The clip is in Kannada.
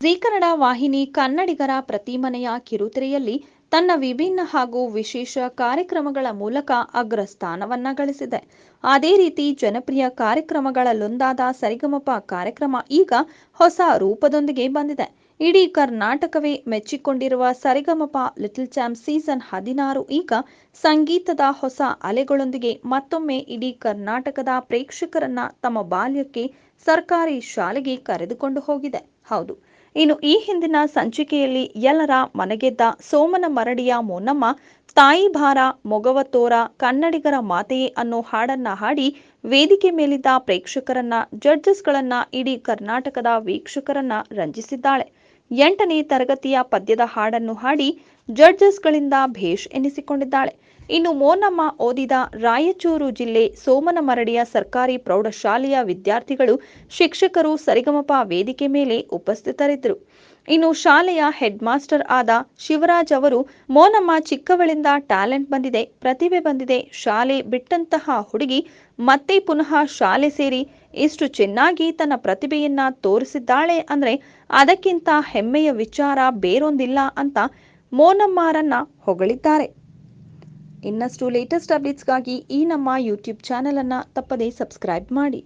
ಜೀ ಕನ್ನಡ ವಾಹಿನಿ ಕನ್ನಡಿಗರ ಪ್ರತಿಮನೆಯ ಕಿರುತೆರೆಯಲ್ಲಿ ತನ್ನ ವಿಭಿನ್ನ ಹಾಗೂ ವಿಶೇಷ ಕಾರ್ಯಕ್ರಮಗಳ ಮೂಲಕ ಅಗ್ರಸ್ಥಾನವನ್ನ ಗಳಿಸಿದೆ. ಅದೇ ರೀತಿ ಜನಪ್ರಿಯ ಕಾರ್ಯಕ್ರಮಗಳಲ್ಲೊಂದಾದ ಸರಿಗಮಪ ಕಾರ್ಯಕ್ರಮ ಈಗ ಹೊಸ ರೂಪದೊಂದಿಗೆ ಬಂದಿದೆ. ಇಡೀ ಕರ್ನಾಟಕವೇ ಮೆಚ್ಚಿಕೊಂಡಿರುವ ಸರಿಗಮಪ ಲಿಟಲ್ ಚಾಂಪ್ ಸೀಸನ್ ಹದಿನಾರು ಈಗ ಸಂಗೀತದ ಹೊಸ ಅಲೆಗಳೊಂದಿಗೆ ಮತ್ತೊಮ್ಮೆ ಇಡೀ ಕರ್ನಾಟಕದ ಪ್ರೇಕ್ಷಕರನ್ನ ತಮ್ಮ ಬಾಲ್ಯಕ್ಕೆ ಸರ್ಕಾರಿ ಶಾಲೆಗೆ ಕರೆದುಕೊಂಡು ಹೋಗಿದೆ. ಹೌದು. ಇನ್ನು ಈ ಹಿಂದಿನ ಸಂಚಿಕೆಯಲ್ಲಿ ಎಲ್ಲರ ಮನೆಗೆದ್ದ ಸೋಮನ ಮರಡಿಯ ಮೋನಮ್ಮ ತಾಯಿ ಭಾರ ಮೊಗವತೋರ ಕನ್ನಡಿಗರ ಮಾತೆಯೇ ಅನ್ನೋ ಹಾಡನ್ನ ಹಾಡಿ ವೇದಿಕೆ ಮೇಲಿದ್ದ ಪ್ರೇಕ್ಷಕರನ್ನ, ಜಡ್ಜಸ್ಗಳನ್ನ ಇಡೀ ಕರ್ನಾಟಕದ ವೀಕ್ಷಕರನ್ನ ರಂಜಿಸಿದ್ದಾಳೆ. ಎಂಟನೇ ತರಗತಿಯ ಪದ್ಯದ ಹಾಡನ್ನು ಹಾಡಿ ಜಡ್ಜಸ್ಗಳಿಂದ ಭೇಷ್ ಎನಿಸಿಕೊಂಡಿದ್ದಾಳೆ. ಇನ್ನು ಮೋನಮ್ಮ ಓದಿದ ರಾಯಚೂರು ಜಿಲ್ಲೆ ಸೋಮನಮರಡಿಯ ಸರ್ಕಾರಿ ಪ್ರೌಢಶಾಲೆಯ ವಿದ್ಯಾರ್ಥಿಗಳು ಶಿಕ್ಷಕರು ಸರಿಗಮಪ ವೇದಿಕೆ ಮೇಲೆ ಉಪಸ್ಥಿತರಿದ್ದರು. ಇನ್ನು ಶಾಲೆಯ ಹೆಡ್ ಮಾಸ್ಟರ್ ಆದ ಶಿವರಾಜ್ ಅವರು, ಮೋನಮ್ಮ ಚಿಕ್ಕವಳಿಂದ ಟ್ಯಾಲೆಂಟ್ ಬಂದಿದೆ, ಪ್ರತಿಭೆ ಬಂದಿದೆ, ಶಾಲೆ ಬಿಟ್ಟಂತಹ ಹುಡುಗಿ ಮತ್ತೆ ಪುನಃ ಶಾಲೆ ಸೇರಿ ಇಷ್ಟು ಚೆನ್ನಾಗಿ ತನ್ನ ಪ್ರತಿಭೆಯನ್ನ ತೋರಿಸಿದ್ದಾಳೆ ಅಂದ್ರೆ ಅದಕ್ಕಿಂತ ಹೆಮ್ಮೆಯ ವಿಚಾರ ಬೇರೊಂದಿಲ್ಲ ಅಂತ ಮೋನಮ್ಮರನ್ನ ಹೊಗಳಿದ್ದಾರೆ. ಇನ್ನಷ್ಟು ಲೇಟೆಸ್ಟ್ ಅಪ್ಡೇಟ್ಸ್ಗಾಗಿ ಈ ನಮ್ಮ ಯೂಟ್ಯೂಬ್ ಚಾನಲನ್ನು ತಪ್ಪದೇ ಸಬ್ಸ್ಕ್ರೈಬ್ ಮಾಡಿ.